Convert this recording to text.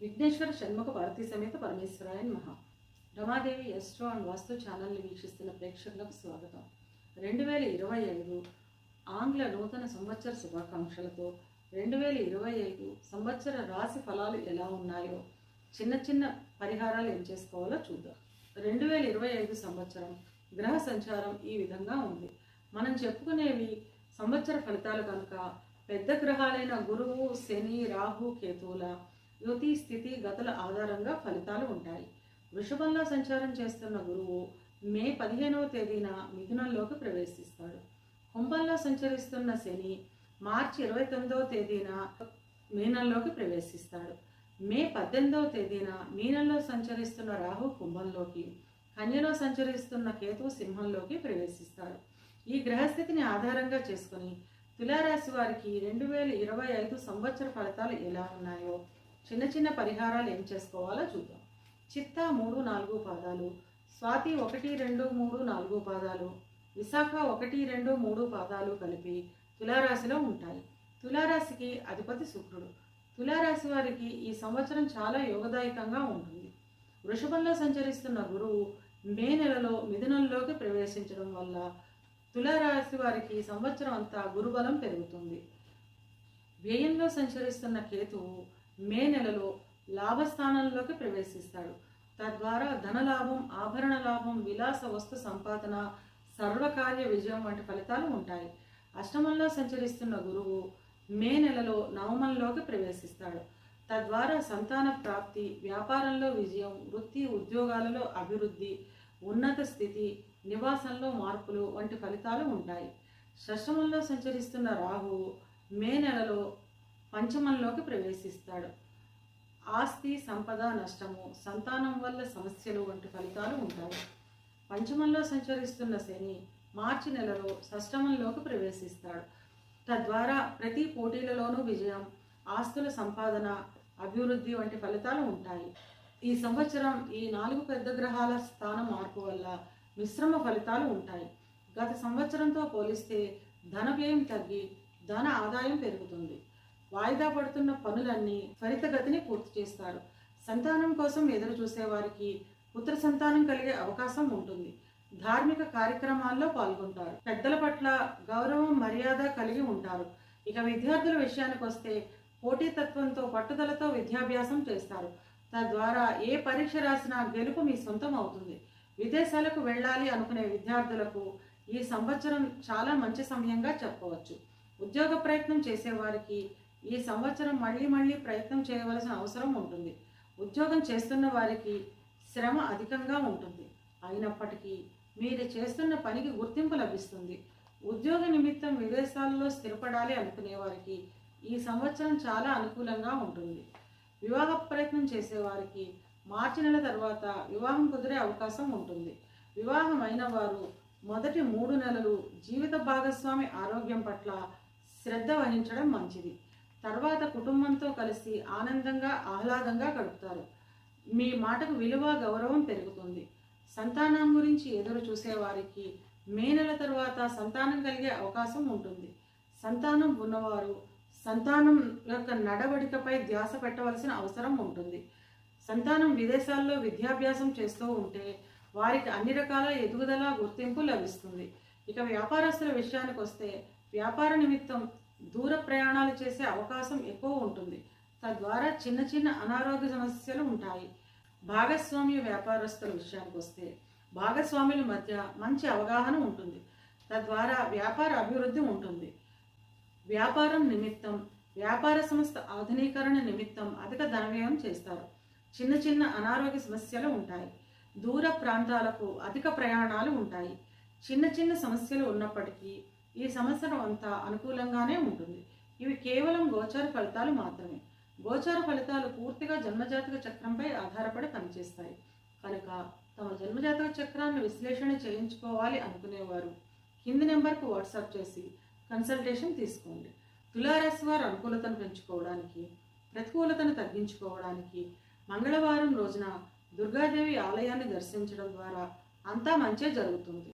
విఘ్నేశ్వర షణ్ముఖ భారతీ సమేత పరమేశ్వరాయ మహా రమాదేవి ఎస్ట్రో అండ్ వాస్తు ఛానల్ని వీక్షిస్తున్న ప్రేక్షకులకు స్వాగతం. రెండు వేల ఇరవై ఐదు ఆంగ్ల నూతన సంవత్సర శుభాకాంక్షలతో రెండు వేల ఇరవై ఐదు సంవత్సర రాశి ఫలాలు ఎలా ఉన్నాయో చిన్న చిన్న పరిహారాలు ఏం చేసుకోవాలో చూద్దాం. రెండు వేల ఇరవై ఐదు సంవత్సరం గ్రహ సంచారం ఈ విధంగా ఉంది. మనం చెప్పుకునేవి సంవత్సర ఫలితాలు కనుక పెద్ద గ్రహాలైన గురువు శని రాహు కేతువుల యుతి స్థితి గతుల ఆధారంగా ఫలితాలు ఉంటాయి. వృషభంలో సంచారం చేస్తున్న గురువు మే పదిహేనవ తేదీన మిథునంలోకి ప్రవేశిస్తాడు. కుంభంలో సంచరిస్తున్న శని మార్చి ఇరవై తొమ్మిదవ తేదీన మీనంలోకి ప్రవేశిస్తాడు. మే పద్దెనిమిదవ తేదీన మీనంలో సంచరిస్తున్న రాహు కుంభంలోకి కన్యలో సంచరిస్తున్న కేతు సింహంలోకి ప్రవేశిస్తాడు. ఈ గ్రహస్థితిని ఆధారంగా చేసుకుని తులారాశి వారికి రెండు వేల ఇరవై ఐదు సంవత్సర ఫలితాలు ఎలా ఉన్నాయో చిన్న చిన్న పరిహారాలు ఏం చేసుకోవాలో చూద్దాం. చిత్తా మూడు నాలుగు పాదాలు స్వాతి ఒకటి రెండు మూడు నాలుగు పాదాలు విశాఖ ఒకటి రెండు మూడు పాదాలు కలిపి తులారాశిలో ఉంటాయి. తులారాశికి అధిపతి శుక్రుడు. తులారాశి వారికి ఈ సంవత్సరం చాలా యోగదాయకంగా ఉంటుంది. వృషభంలో సంచరిస్తున్న గురువు మే నెలలో మిథునంలోకి ప్రవేశించడం వల్ల తులారాశి వారికి సంవత్సరం అంతా గురుబలం పెరుగుతుంది. వ్యయంలో సంచరిస్తున్న కేతువు మే నెలలో లాభస్థానంలోకి ప్రవేశిస్తాడు. తద్వారా ధనలాభం ఆభరణ లాభం విలాస వస్తు సంపాదన సర్వకార్య విజయం వంటి ఫలితాలు ఉంటాయి. అష్టమంలో సంచరిస్తున్న గురువు మే నెలలో నవమంలోకి ప్రవేశిస్తాడు. తద్వారా సంతాన ప్రాప్తి వ్యాపారంలో విజయం వృత్తి ఉద్యోగాలలో అభివృద్ధి ఉన్నత స్థితి నివాసంలో మార్పులు వంటి ఫలితాలు ఉంటాయి. షష్టమంలో సంచరిస్తున్న రాహువు మే నెలలో పంచమంలోకి ప్రవేశిస్తాడు. ఆస్తి సంపద నష్టము సంతానం వల్ల సమస్యలు వంటి ఫలితాలు ఉంటాయి. పంచమంలో సంచరిస్తున్న శని మార్చి నెలలో షష్టమంలోకి ప్రవేశిస్తాడు. తద్వారా ప్రతి పోటీలలోనూ విజయం ఆస్తుల సంపాదన అభివృద్ధి వంటి ఫలితాలు ఉంటాయి. ఈ సంవత్సరం ఈ నాలుగు పెద్ద గ్రహాల స్థాన మార్పు వల్ల మిశ్రమ ఫలితాలు ఉంటాయి. గత సంవత్సరంతో పోలిస్తే ధన వ్యయం తగ్గి ధన ఆదాయం పెరుగుతుంది. వాయిదా పడుతున్న పనులన్నీ త్వరితగతిని పూర్తి చేస్తారు. సంతానం కోసం ఎదురు చూసే వారికి పుత్ర సంతానం కలిగే అవకాశం ఉంటుంది. ధార్మిక కార్యక్రమాల్లో పాల్గొంటారు. పెద్దల పట్ల గౌరవం మర్యాద కలిగి ఉంటారు. ఇక విద్యార్థుల విషయానికి వస్తే పోటీతత్వంతో పట్టుదలతో విద్యాభ్యాసం చేస్తారు. తద్వారా ఏ పరీక్ష రాసినా గెలుపు మీ సొంతం అవుతుంది. విదేశాలకు వెళ్ళాలి అనుకునే విద్యార్థులకు ఈ సంవత్సరం చాలా మంచి సమయంగా చెప్పవచ్చు. ఉద్యోగ ప్రయత్నం చేసేవారికి ఈ సంవత్సరం మళ్ళీ మళ్ళీ ప్రయత్నం చేయవలసిన అవసరం ఉంటుంది. ఉద్యోగం చేస్తున్న వారికి శ్రమ అధికంగా ఉంటుంది. అయినప్పటికీ మీరు చేస్తున్న పనికి గుర్తింపు లభిస్తుంది. ఉద్యోగ నిమిత్తం విదేశాల్లో స్థిరపడాలి అనుకునే వారికి ఈ సంవత్సరం చాలా అనుకూలంగా ఉంటుంది. వివాహ ప్రయత్నం చేసేవారికి మార్చి నెల తర్వాత వివాహం కుదిరే అవకాశం ఉంటుంది. వివాహం వారు మొదటి మూడు నెలలు జీవిత భాగస్వామి ఆరోగ్యం పట్ల శ్రద్ధ వహించడం మంచిది. తర్వాత కుటుంబంతో కలిసి ఆనందంగా ఆహ్లాదంగా గడుపుతారు. మీ మాటకు విలువ గౌరవం పెరుగుతుంది. సంతానం గురించి ఎదురు చూసేవారికి మే నెల తర్వాత సంతానం కలిగే అవకాశం ఉంటుంది. సంతానం ఉన్నవారు సంతానం యొక్క నడవడికపై ధ్యాస పెట్టవలసిన అవసరం ఉంటుంది. సంతానం విదేశాల్లో విద్యాభ్యాసం చేస్తూ ఉంటే వారికి అన్ని రకాల ఎదుగుదల గుర్తింపు లభిస్తుంది. ఇక వ్యాపారస్తుల విషయానికి వస్తే వ్యాపార నిమిత్తం దూర ప్రయాణాలు చేసే అవకాశం ఎక్కువ ఉంటుంది. తద్వారా చిన్న చిన్న అనారోగ్య సమస్యలు ఉంటాయి. భాగస్వామ్య వ్యాపారస్తుల విషయానికి వస్తే భాగస్వాముల మధ్య మంచి అవగాహన ఉంటుంది. తద్వారా వ్యాపార అభివృద్ధి ఉంటుంది. వ్యాపారం నిమిత్తం వ్యాపార సంస్థ ఆధునీకరణ నిమిత్తం అధిక ధనవ్యయం చేస్తారు. చిన్న చిన్న అనారోగ్య సమస్యలు ఉంటాయి. దూర ప్రాంతాలకు అధిక ప్రయాణాలు ఉంటాయి. చిన్న చిన్న సమస్యలు ఉన్నప్పటికీ ఈ సంవత్సరం అంతా అనుకూలంగానే ఉంటుంది. ఇవి కేవలం గోచార ఫలితాలు మాత్రమే. గోచార ఫలితాలు పూర్తిగా జన్మజాతక చక్రంపై ఆధారపడి పనిచేస్తాయి. కనుక తమ జన్మజాతక చక్రాన్ని విశ్లేషణ చేయించుకోవాలి అనుకునేవారు. కింది నెంబర్కు వాట్సాప్ చేసి కన్సల్టేషన్ తీసుకోండి. తులారాశి వారు అనుకూలతను పెంచుకోవడానికి ప్రతికూలతను తగ్గించుకోవడానికి మంగళవారం రోజున దుర్గాదేవి ఆలయాన్ని దర్శించడం ద్వారా అంతా మంచే జరుగుతుంది.